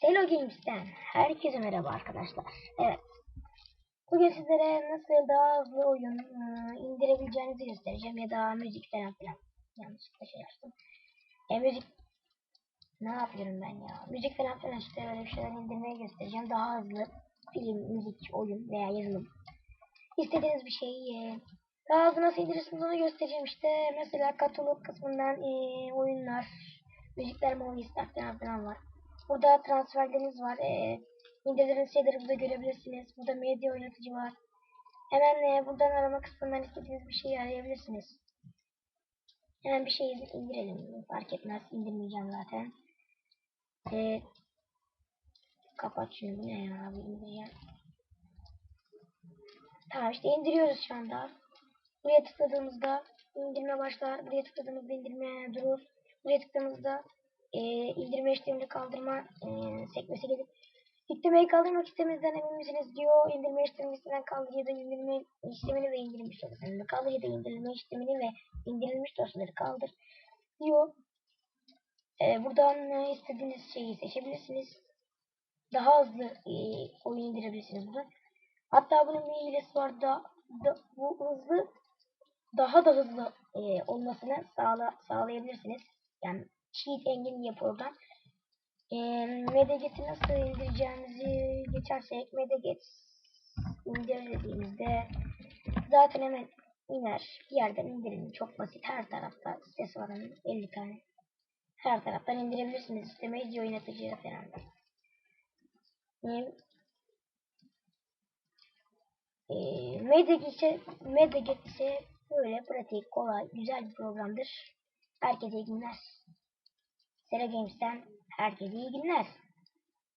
Selo Games'ten herkese merhaba arkadaşlar. Evet. Bugün sizlere nasıl daha hızlı oyun e, indirebileceğinizi göstereceğim ya da müzik falan filan. Yanlışlıkla şey açtım. E müzik ne yapıyorum ben ya? Müzik falan filan işte öyle bir şeyler indirmeyi göstereceğim. Daha hızlı film, müzik, oyun veya yazılım. İstediğiniz bir şeyi e, daha hızlı nasıl indirirsiniz onu göstereceğim işte. Mesela katalog kısmından e, oyunlar, müzikler, movisler falan filan var. Burada transferleriniz var. E, indirdiğiniz şeyleri burada görebilirsiniz. Burada medya oynatıcı var. Hemen e, buradan arama kısmından istediğiniz bir şeyi arayabilirsiniz. Hemen bir şey indirelim. Fark etmez. indirmeyeceğim zaten. E, kapat şunu. Ne ya? Abi indireceğim. Tamam işte indiriyoruz şu anda. Buraya tıkladığımızda indirme başlar. Buraya tıkladığımızda indirme durur. Buraya tıkladığımızda e, indirme işlemini kaldırma e, sekmesi gelir. Yüklemeyi kaldırmak istemizden emin misiniz diyor. İndirme işlemini kaldır ya da indirme işlemini ve indirilmiş dosyalarını kaldır ya da indirme işlemini ve indirilmiş dosyaları kaldır diyor. E, buradan e, istediğiniz şeyi seçebilirsiniz. Daha hızlı e, oyun indirebilirsiniz buradan. Hatta bunun bir hilesi var da, da bu hızlı daha da hızlı e, olmasını sağla, sağlayabilirsiniz. Yani cheat engine diye program. E, Medeget'i nasıl indireceğimizi geçersek Medeget indir dediğimizde zaten hemen iner. Bir yerden indirin. Çok basit. Her tarafta sitesi var onun 50 tane. Her taraftan indirebilirsiniz. Medya oynatıcı falan. E, Medeget ise böyle pratik, kolay, güzel bir programdır. Herkese iyi günler. Sera Games'ten herkese iyi günler.